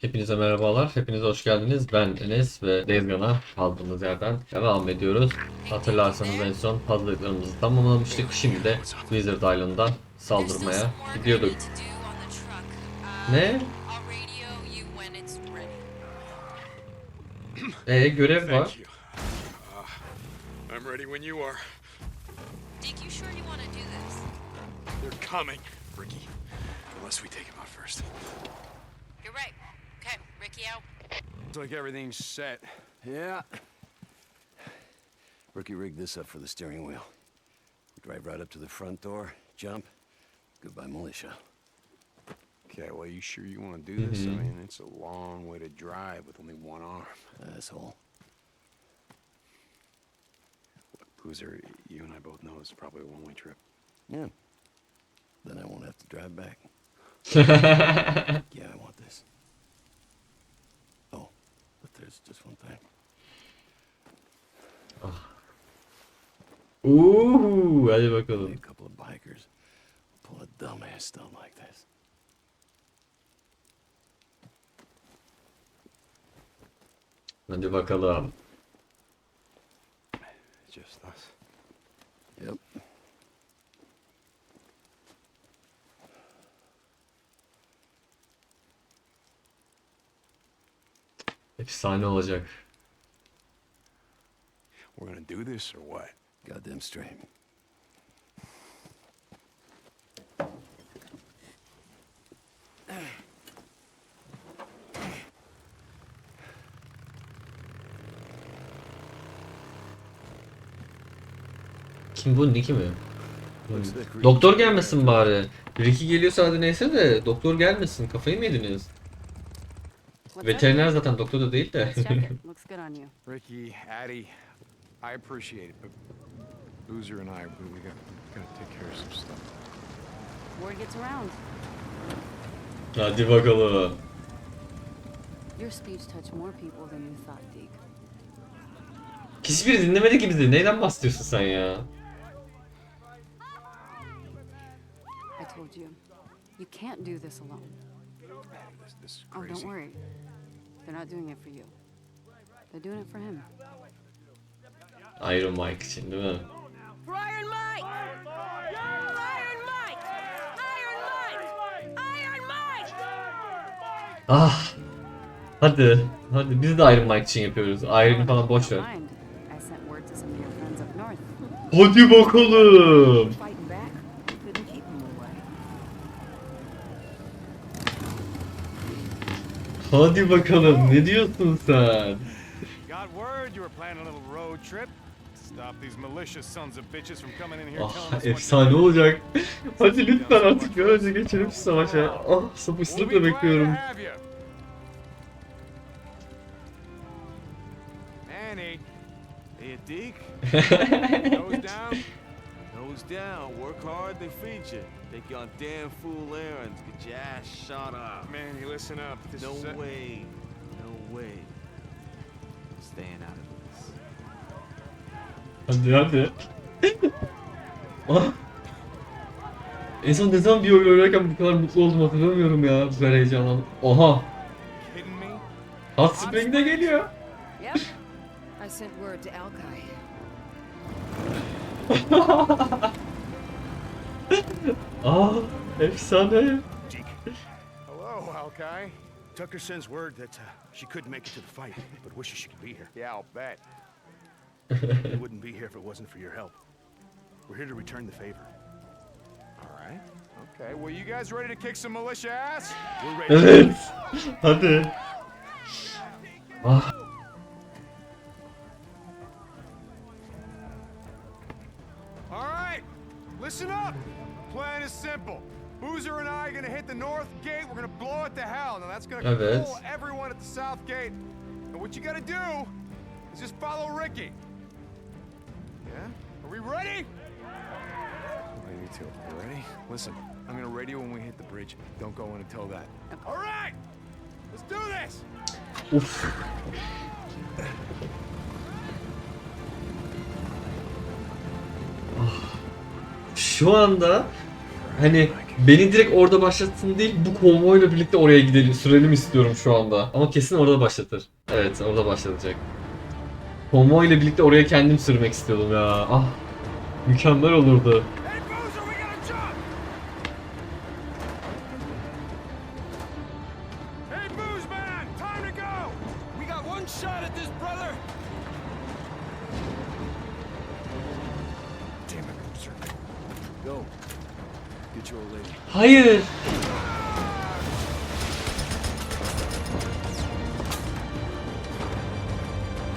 Hepinize merhabalar, hepinize hoş geldiniz. Ben Enes ve Gone'a kaldığımız yerden devam ediyoruz. Hatırlarsanız en son hazırlıklarımızı tamamlamıştık. Şimdi de Wizard Island'a saldırmaya gidiyorduk. Ne? Ee görev var. Uh, I'm ready when you are. Dick, you sure you want to do this? They're coming, Ricky. Unless we take him out first. You're right. Okay, Ricky out. Looks like everything's set. Yeah. Ricky rigged this up for the steering wheel. Drive right up to the front door, jump. Goodbye, militia. Okay, well, you sure you want to do this? I mm-hmm. mean, it's a long way to drive with only one arm. Asshole. Boozer, you and I both know it's probably a one-way trip. Yeah. Then I won't have to drive back. Yeah, I want this. There's just one thing. Uuu, hadi Only bakalım. a couple of bikers pull a dumbass stunt like this. Hadi bakalım. Just us. Yep. Efsane olacak. We're gonna do this or what? Goddamn straight. Kim bu? Nicky mi? Doktor gelmesin bari. Ricky geliyorsa hadi neyse de doktor gelmesin. Kafayı mı yediniz? Veteriner zaten doktor da değil de. Let's check it. Looks good on you. Ricky, Addie, I appreciate it, but Boozer and I, we, we got, gotta take care of some stuff. Word gets around. hadi bakalım. Your speech touched more people than you thought, Deke. Hiçbiri dinlemedi ki bizi. Neyden bahsediyorsun sen ya? I told you, you can't do this alone. This, this is Oh, don't worry. They're not doing it for you. They're doing it for him. Iron Mike için değil mi? For Iron Mike! Iron Mike! Iron Mike! Iron Mike! Ah. Hadi. Hadi biz de Iron Mike için yapıyoruz. Iron'ı falan boş ver. Don't mind. I sent word to some of your friends up north. Hadi bakalım. Fighting back, couldn't keep them away. Hadi bakalım. Ne diyorsun sen? Ah efsane olacak. Hadi lütfen artık bir önce geçelim şu savaşa. Ah sabırsızlıkla bekliyorum. Manny, Deke. nose down. Nose down. Work hard, they feed you. Take you on damn fool errands. Get your ass shot up. Manny, listen up. This No is a- way. No way. I'm staying out of this. Hadi hadi. ah. En son ne zaman bir oyun oynarken bu kadar mutlu oldum hatırlamıyorum ya. Bu kadar heyecanlandım. Oha. kidding me? Hot Spring de geliyor. Yep. I sent word to Alkai. Ah efsane. Hello, Alkai. Tucker sends word that uh, she couldn't make it to the fight, but wishes she could be here. Yeah, I'll bet. We wouldn't be here if it wasn't for your help. We're here to return the favor. All right. Okay. Well, you guys ready to kick some militia ass? We're ready. Evet. Hadi. Ah. Listen up. The Plan is simple. Boozer and I are gonna hit the north gate. We're gonna blow it to hell. Now that's gonna Evet. pull everyone at the south gate. And what you gotta do is just follow Ricky. Yeah? Are we ready? Me too. You ready? Listen, I'm gonna radio when we hit the bridge. Don't go in until that. All right. Let's do this. Şu anda hani Beni direkt orada başlatsın değil bu konvoyla birlikte oraya gidelim sürelim istiyorum şu anda. Ama kesin orada başlatır. Evet orada başlatacak. Konvoyla birlikte oraya kendim sürmek istiyordum ya. Ah mükemmel olurdu. Hayır.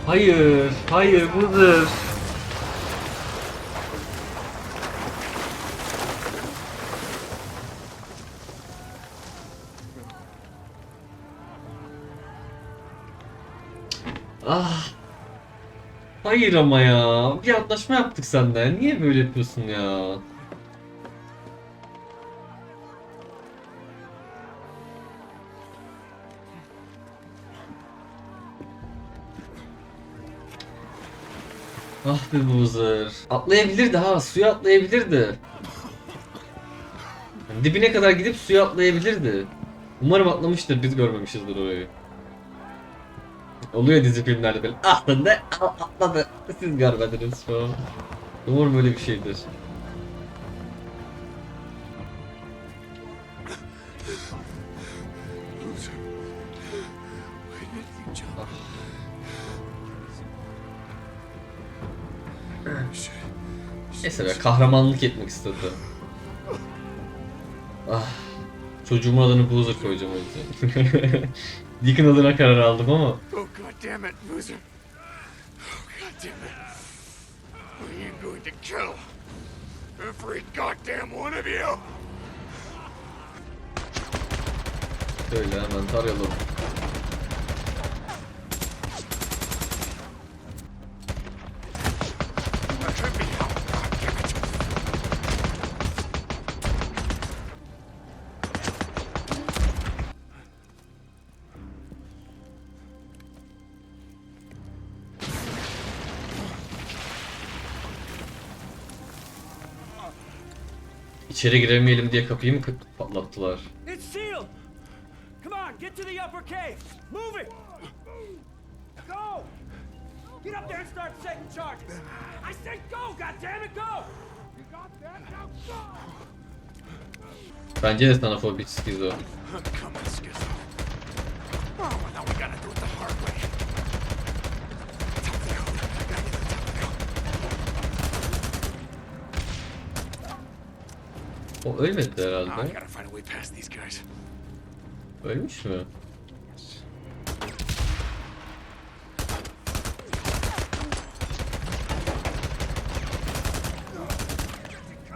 Hayır, hayır budur. Ah. Hayır ama ya. Bir antlaşma yaptık senden. Niye böyle yapıyorsun ya? Ah be Boozer. Atlayabilirdi ha. Suya atlayabilirdi. Yani dibine kadar gidip suya atlayabilirdi. Umarım atlamıştır. Biz görmemişizdir orayı. Oluyor dizi filmlerde böyle. Atladı. a- Atladı. Siz görmediniz şu an. Umarım öyle bir şeydir. Neyse be kahramanlık etmek istedi. Ah. Çocuğumun adını Boozer koyacağım o yüzden. Deacon adına karar aldım ama. Oh, God damn it, Boozer. Oh, God damn it. I am going to kill every goddamn one of you! Şöyle hemen tarayalım. İçeri giremeyelim diye kapıyı mı patlattılar? Come on, get up there and start setting charges! I said go, goddammit, go! You got that? Now go! Bence de sana fobik skizo. I'm coming, Skizzo. Oh, now we gotta do it the hard way. Top of the code. Back to the top of the code. O ölmedi herhalde. Ölmüş mü?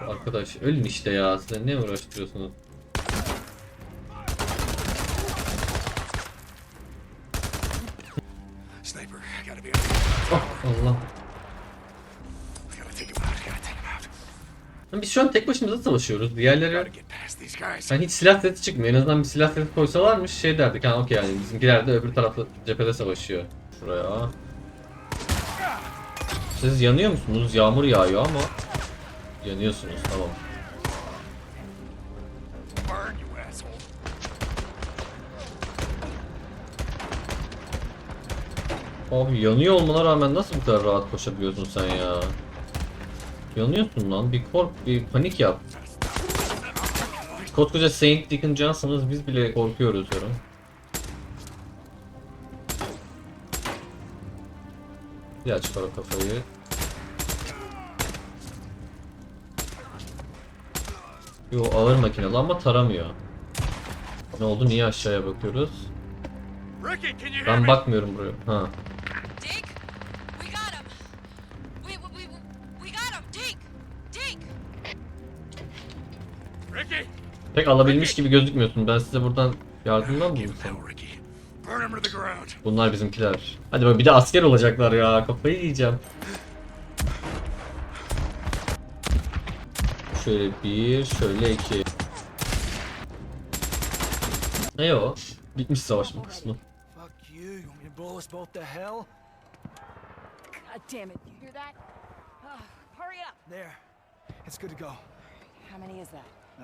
Arkadaş ölün işte ya. Size ne uğraştırıyorsunuz? Şu an tek başımıza savaşıyoruz. Diğerleri... Yani hiç silah sesi çıkmıyor. En azından bir silah sesi koysalarmış şey derdik. Ha okey yani bizimkiler de öbür tarafta cephede savaşıyor. Şuraya. Siz yanıyor musunuz? Yağmur yağıyor ama yanıyorsunuz tamam. Abi yanıyor olmana rağmen nasıl bu kadar rahat koşabiliyorsun sen ya? Yanıyorsun lan. Bir kork, bir panik yap. Koskoca Saint Deacon Johnson'ız biz bile korkuyoruz diyorum. Bir aç o kafayı. Yo ağır makinalı ama taramıyor. Ne oldu? Niye aşağıya bakıyoruz? Ben bakmıyorum buraya. Ha. Pek alabilmiş gibi gözükmüyorsun. Ben size buradan yardımdan mı. Bunlar bizimkiler. Hadi bak bir de asker olacaklar ya. Kafayı yiyeceğim. Şöyle bir, şöyle iki. Ne o? Bitmiş savaşma kısmı.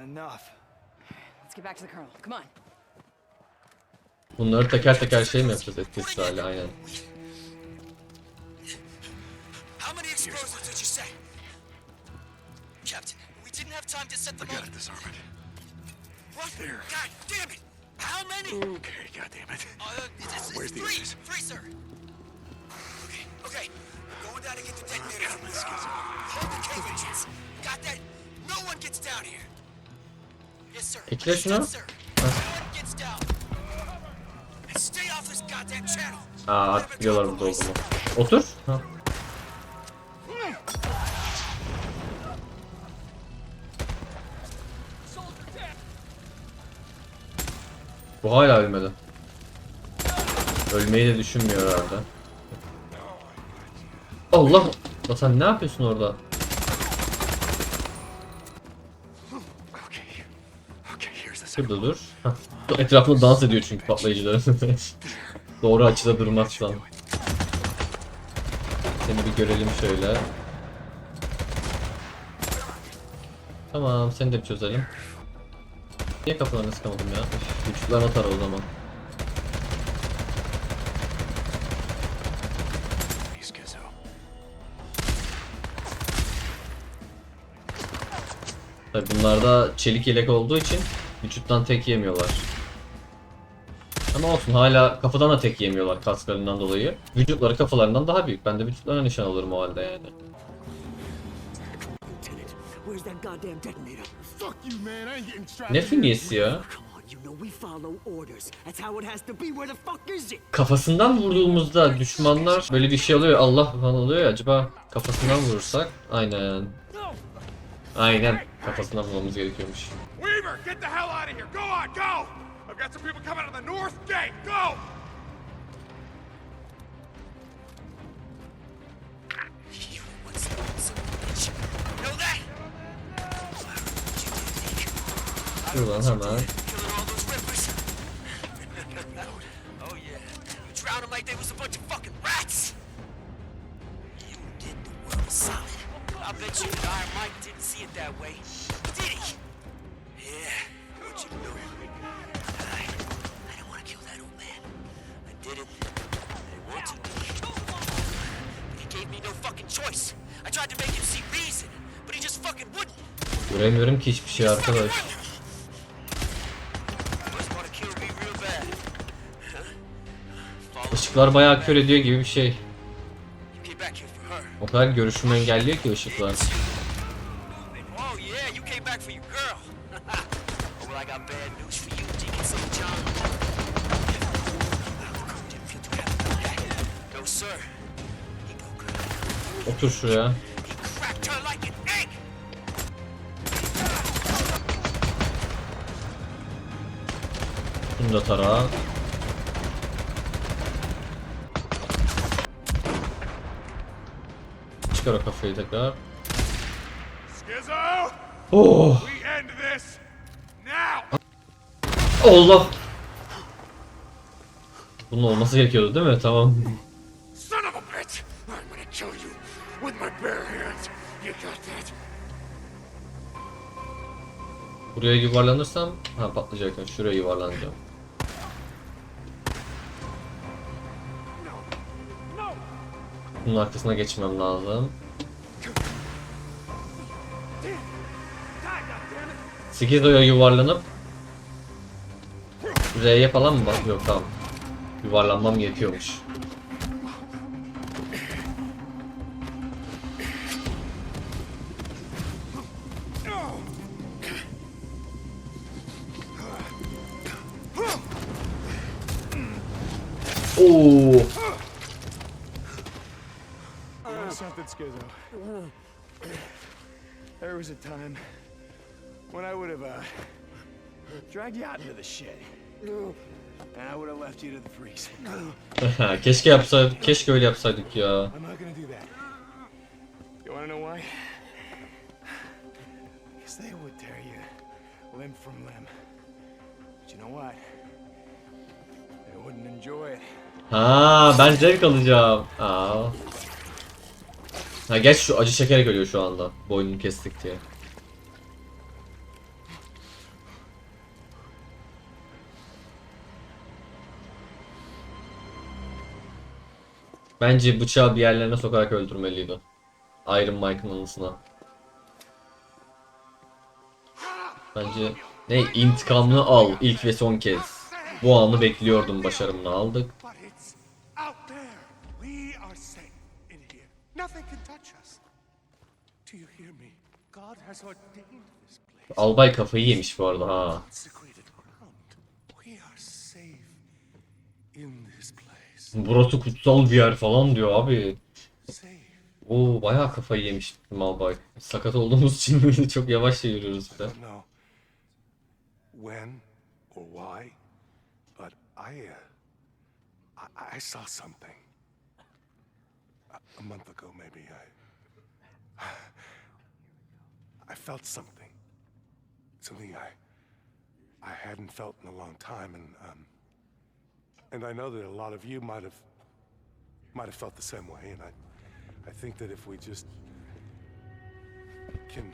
Enough. Bunları teker teker şey mi yapacağız etkisiz hale aynen. How many explosives did you say? Captain, we didn't have time to set them up. disarm it. What? God damn it! How many? Okay, goddammit. İt's, it's Where's the three. others? Three, sir. Okay, okay. Going down to get the detonator. Hold the cave entrance. Got that? No one gets down here. Ekle şunu. Aa artık biliyorlar burada olduğumu. Otur. Ha. Bu hala ölmedi. Ölmeyi de düşünmüyor herhalde. Allah! Lan sen ne yapıyorsun orada? Şurada dur. Etrafında dans ediyor çünkü patlayıcıların. Doğru açıda durmazsan. Seni bir görelim şöyle. Tamam seni de bir çözelim. Niye kapılarını sıkamadım ya? Üf, atar o zaman. Tabi bunlarda çelik yelek olduğu için vücuttan tek yemiyorlar. Ama olsun hala kafadan da tek yemiyorlar kasklarından dolayı. Vücutları kafalarından daha büyük. Ben de vücutlarına nişan alırım o halde yani. Ne ya? Kafasından vurduğumuzda düşmanlar böyle bir şey oluyor Allah falan oluyor ya acaba kafasından vurursak aynen aynen kafasından vurmamız gerekiyormuş. Weaver, get the hell out of here. Go on, go. I've got some people coming out of the north gate. Go. You what's the son of a bitch? Know that? Şuradan hemen Killing all those rippers. oh yeah. You drown them like they was a bunch of fucking rats. You did the world a solid. I bet you that Iron Mike didn't see it that way. Göremiyorum ki hiçbir şey arkadaş. Işıklar bayağı kör ediyor gibi bir şey. O kadar görüşümü engelliyor ki ışıklar. Oh yeah, Bunu da tara. Çıkar o kafayı tekrar. Oh! Allah! Bunun olması gerekiyordu değil mi? Tamam. Son of a bitch! I'm gonna kill you with my bare hands. You got that? Buraya yuvarlanırsam ha patlayacak. Şuraya yuvarlanacağım. Bunun arkasına geçmem lazım. Skizo'ya yuvarlanıp R'ye falan mı bak? Yok tamam. Yuvarlanmam yetiyormuş. Was a time when I would have uh, dragged you out into the shit. And I would have left you to the freaks. keşke yapsaydık, keşke öyle yapsaydık ya. I'm not gonna do that. You wanna know why? Because they would tear you limb from limb. But you know what? They wouldn't enjoy it. Ha, ben zevk alacağım. Aa. Ha geç şu acı çekerek ölüyor şu anda. Boynunu kestik diye. Bence bıçağı bir yerlerine sokarak öldürmeliydi. Iron Mike'ın anısına. Bence ne intikamını al ilk ve son kez. Bu anı bekliyordum başarımını aldık. Nothing can touch us. Do you hear me? God has ordained this place. Albay kafayı yemiş bu arada ha. Burası kutsal bir yer falan diyor abi. Oo bayağı kafayı yemiş bizim albay. Sakat olduğumuz için böyle çok yavaş yürüyoruz bir de. when or why, but I, uh, I, I saw something. A, a month ago, maybe I, I felt something, something I, I hadn't felt in a long time, and um, and I know that a lot of you might have, might have felt the same way, and I, I think that if we just can.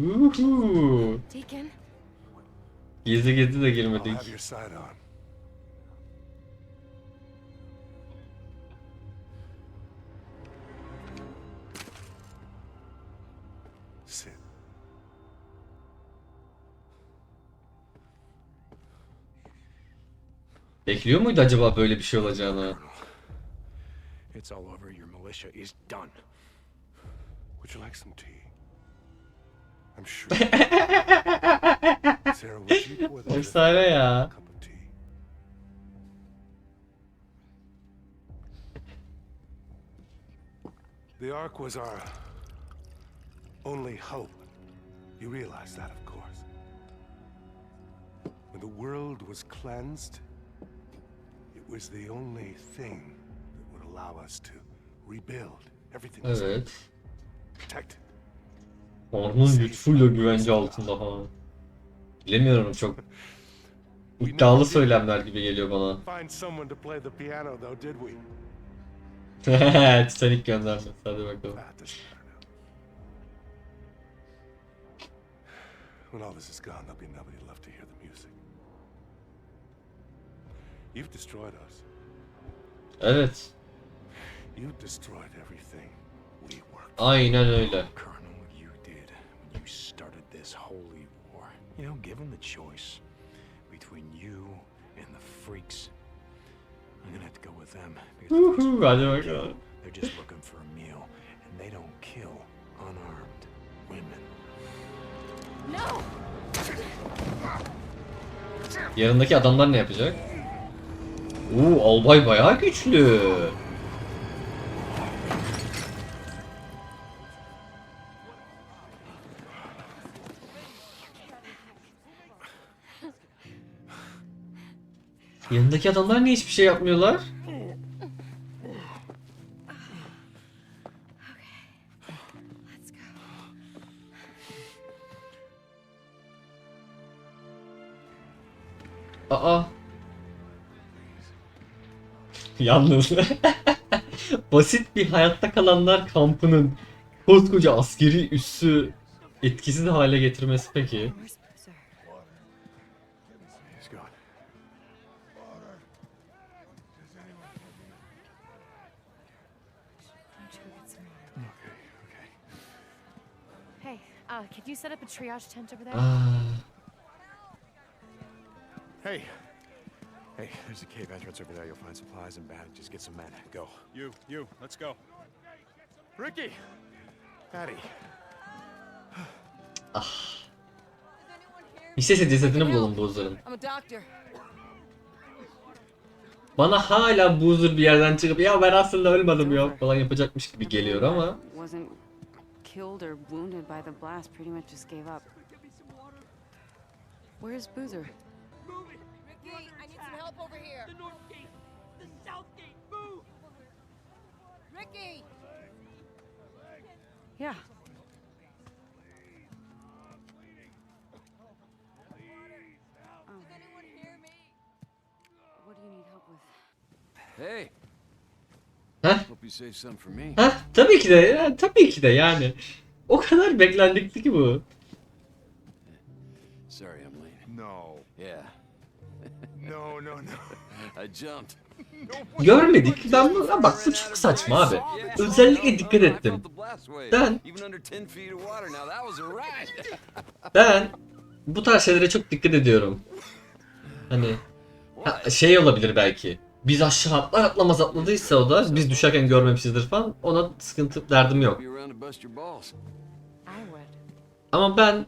Uhu. Deacon? Gizli gizli de I'll girmedik. have your side on. Bekliyor muydu acaba böyle bir şey olacağını? It's all over. Your militia is done. Would you like some tea? I'm sure. Sarah, would you pour the Efsane ya. cup of tea? The Ark was our only hope. You realize that, of course. When the world was cleansed, was the only thing that would allow us to rebuild. Everything was Evet. protected. Tanrı'nın lütfuyla güvence altında falan. Bilemiyorum çok iddialı söylemler gibi geliyor bana. Find someone to play the piano, though, did we? Titanic göndermesi. Hadi bakalım. When all this is gone, there'll be nobody left to hear the music. You've destroyed us. Evet. You've destroyed everything we worked. Aynen öyle. Colonel, you did when you started this holy war. You know, given the choice between you and the freaks, I'm gonna have to go with them because the freaks Uhu, hadi bakalım. they're just looking for a meal, and they don't kill unarmed women. No! Yanındaki adamlar ne yapacak? Oo, albay bayağı güçlü. Yanındaki adamlar niye hiçbir şey yapmıyorlar? Aa. Yalnız. Basit bir hayatta kalanlar kampının koskoca askeri üssü etkisiz hale getirmesi peki. Hey, Hey, there's a cave entrance over there. You'll find supplies and bandages. Get some men. Go. You, you, let's go. Ricky! Patty. İstese cesedini bulalım Boozer'ın. I'm a doctor. Bana hala Boozer bir yerden çıkıp ya ben aslında ölmedim ya falan yapacakmış gibi geliyor ama Wasn't killed or wounded by the blast, pretty much just gave up. Where's Boozer? Help over here. The north gate! The south gate! Move! Ricky! Yeah. Does anyone hear me? What do you need help with? Hey, Heh, hope you saved some for me. heh, tabii ki de ya, tabii ki de yani. O kadar beklendikti ki bu. Sorry I'm late. No. Yeah. No, no, no. I jumped. Görmedik. Ben bu- bak bu çok saçma abi. Özellikle dikkat ettim. Ben Even under 10 feet of water now, that was a ride. ben bu tarz şeylere çok dikkat ediyorum. Hani ha, şey olabilir belki. Biz aşağı atlar atlamaz atladıysa o da biz düşerken görmemişizdir falan. Ona sıkıntı derdim yok. Ama ben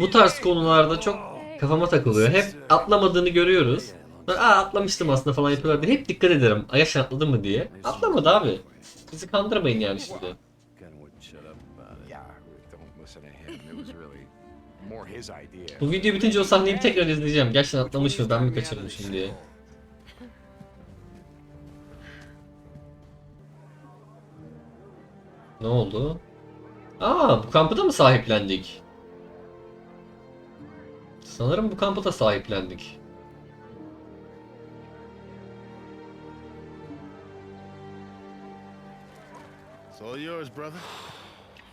bu tarz konularda çok kafama takılıyor. Hep atlamadığını görüyoruz. Aa atlamıştım aslında falan yapıyorlar diye hep dikkat ederim. Ayaş atladı mı diye. Atlamadı abi. Bizi kandırmayın yani şimdi. Bu video bitince o sahneyi tekrar izleyeceğim. Gerçekten atlamış mı ben mi kaçırmışım diye. Ne oldu? Aa bu kampı da mı sahiplendik? Sanırım bu kampı da sahiplendik. It's all yours, brother.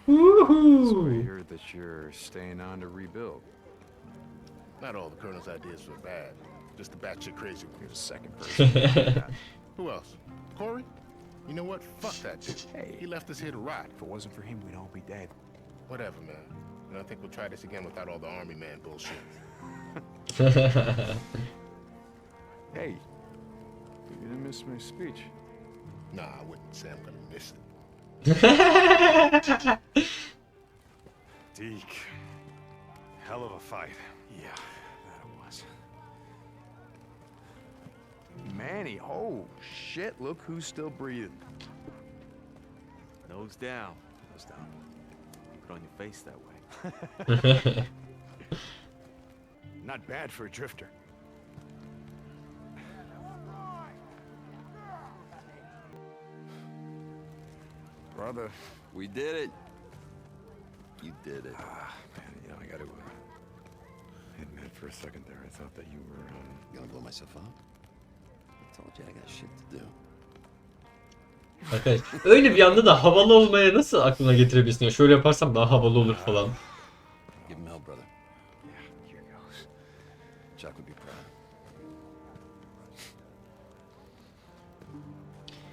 So I Woohoo! hear that you're staying on to rebuild. Not all the Colonel's ideas were bad. Just a batshit crazy one. You're the second person. to say that. Who else? Corey? You know what? Fuck that dude. Hey. He left us here to rot. if it wasn't for him, we'd all be dead. Whatever, man. And I think we'll try this again without all the army man bullshit. Hey, you didn't miss my speech. Nah, I wouldn't say I'm gonna miss it. Deke. Hell of a fight. Yeah, that it was. Manny, oh shit, look who's still breathing. Nose down. Goes down. Put on your face that way. Not bad for a drifter. Brother, We did it. You did it. ah, man, you know, I gotta uh, admit for a second there, I thought that you were, um, Gonna blow myself up? I told you I got shit to do. Arkadaş öyle bir anda da havalı olmaya nasıl aklına getirebilirsin ya? Şöyle yaparsam daha havalı olur falan.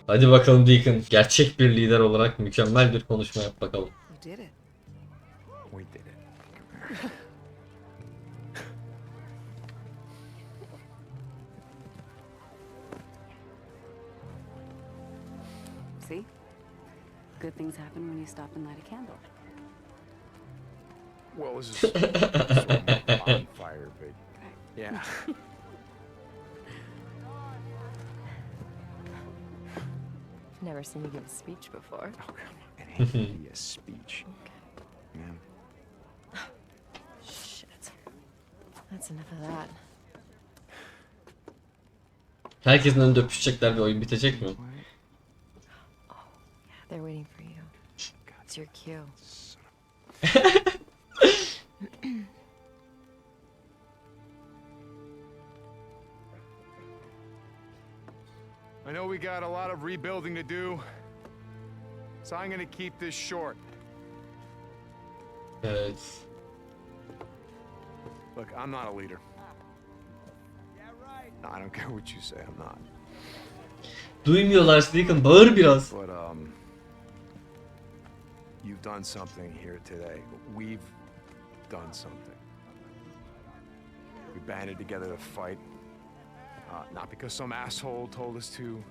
Hadi bakalım Deacon. Gerçek bir lider olarak mükemmel bir konuşma yap bakalım. You did it. We did it. See? Good things happen when you stop and light a candle. Well, this is more bonfire, but yeah. never seen you give a speech before. Oh, come on. It ain't be a speech. Man, Shit. That's enough of that. Herkesin önünde öpüşecekler ve oyun bitecek mi? Yeah, they're waiting for you. It's your cue. We got a lot of rebuilding to do, so I'm gonna keep this short. Look, I'm not a leader. No, I don't care what you say, I'm not. Duymuyorlar Deacon. Bağır biraz. But um, you've done something here today. We've done something. We banded together to fight, uh, not because some asshole told us to,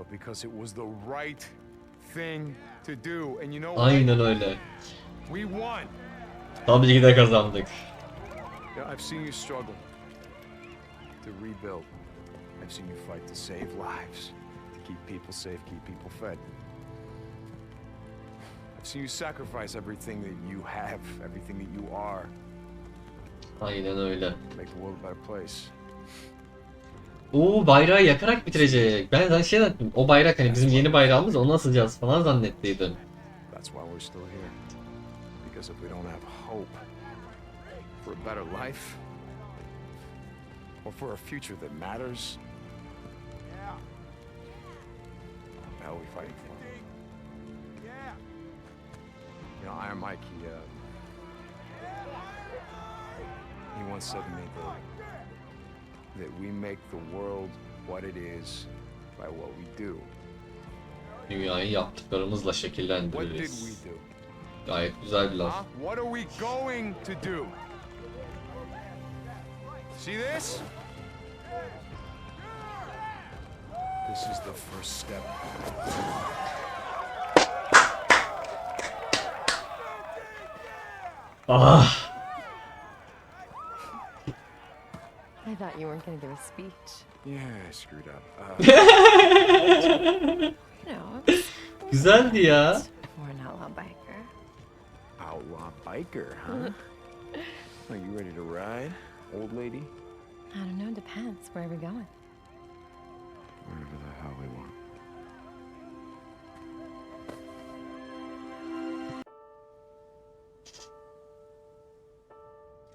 but because it was the right thing to do. And you know what? Aynen öyle. We won. Tabii ki de kazandık. Yeah, I've seen you struggle to rebuild. I've seen you fight to save lives, to keep people safe, keep people fed. I've seen you sacrifice everything that you have, everything that you are, Aynen öyle. make the world a better place. Oo bayrağı yakarak bitirecek. Ben ben şey zannettim. O bayrak hani bizim yeni bayrağımız onu asacağız falan zannettiydim. That's why we're still here. Because if we don't have hope for a better life, or for a future that matters, what the we fighting for? You know, Iron Mike, he, uh, he once said to me that that we make the world what it is by what we do. Dünyayı yaptıklarımızla What did şekillendiririz. we do? Gayet güzel bir laf. Huh? What are we going to do? See this? This is the first step. Ah! Thought you weren't going to give a speech. Yeah, I screwed up. Uh, You know, it's Güzeldi ya. for an outlaw biker. outlaw biker, huh? Are you ready to ride, old lady? I don't know, depends. Where are we going? Wherever the hell we want.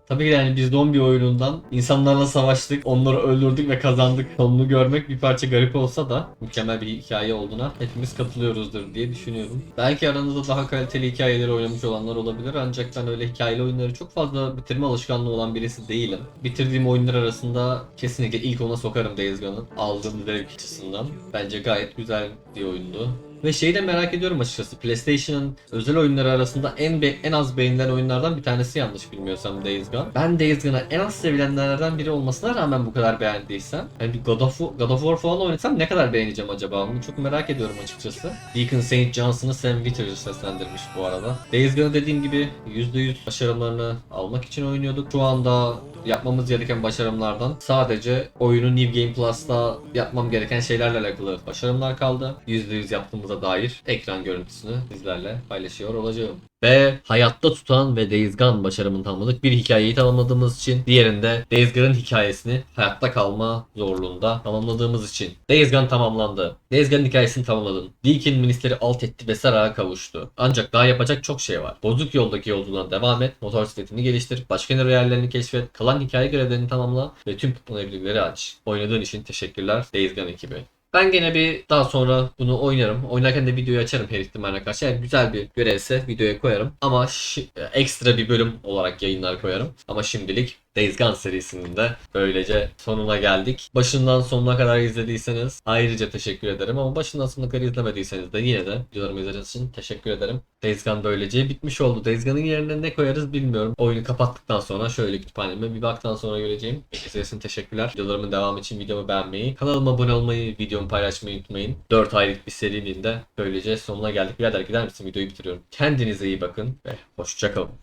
Tabii ki yani biz zombi oyunundan insanlarla savaştık, onları öldürdük ve kazandık. Sonunu görmek bir parça garip olsa da mükemmel bir hikaye olduğuna hepimiz katılıyoruzdur diye düşünüyorum. Belki aranızda daha kaliteli hikayeleri oynamış olanlar olabilir ancak ben öyle hikayeli oyunları çok fazla bitirme alışkanlığı olan birisi değilim. Bitirdiğim oyunlar arasında kesinlikle ilk ona sokarım Days Gone'ın aldığım zevk açısından. Bence gayet güzel bir oyundu. Ve şeyi de merak ediyorum açıkçası. PlayStation'ın özel oyunları arasında en be- en az beğenilen oyunlardan bir tanesi yanlış bilmiyorsam Days Gone. Ben Days Gone'ı en az sevilenlerden biri olmasına rağmen bu kadar beğendiysem, yani bir God of, God of War falan oynasam ne kadar beğeneceğim acaba? Bunu çok merak ediyorum açıkçası. Deacon St. Johnson'ı Sam Witwer seslendirmiş bu arada. Days Gone'ı dediğim gibi %100 başarımlarını almak için oynuyorduk. Şu anda yapmamız gereken başarımlardan sadece oyunu New Game Plus'ta yapmam gereken şeylerle alakalı başarımlar kaldı. %100 yaptığımıza dair ekran görüntüsünü sizlerle paylaşıyor olacağım. Ve hayatta tutan ve Days Gone başarımını tamamladık. Bir hikayeyi tamamladığımız için diğerinde Days Gone'ın hikayesini hayatta kalma zorluğunda tamamladığımız için. Days Gone tamamlandı. Days Gone'ın hikayesini tamamladın. Deacon ministeri alt etti ve Sarah'a kavuştu. Ancak daha yapacak çok şey var. Bozuk yoldaki yolculuğuna devam et, motosikletini geliştir, başka yerlerini keşfet, kalan hikaye görevlerini tamamla ve tüm kullanabilirleri aç. Oynadığın için teşekkürler Days Gone ekibi. Ben gene bir daha sonra bunu oynarım. Oynarken de videoyu açarım her ihtimalle karşı. Yani güzel bir görevse videoya koyarım. Ama şi- ekstra bir bölüm olarak yayınlar koyarım. Ama şimdilik Days Gone serisinin de böylece sonuna geldik. Başından sonuna kadar izlediyseniz ayrıca teşekkür ederim. Ama başından sonuna kadar izlemediyseniz de yine de videolarımı izlediğiniz için teşekkür ederim. Days Gone böylece bitmiş oldu. Days Gone'ın yerine ne koyarız bilmiyorum. Oyunu kapattıktan sonra şöyle kütüphaneme bir baktan sonra göreceğim. İzlediğiniz teşekkürler. Videolarımın devamı için videomu beğenmeyi, kanalıma abone olmayı, videomu paylaşmayı unutmayın. 4 aylık bir serinin de böylece sonuna geldik. Birader gider misin? Videoyu bitiriyorum. Kendinize iyi bakın ve hoşçakalın.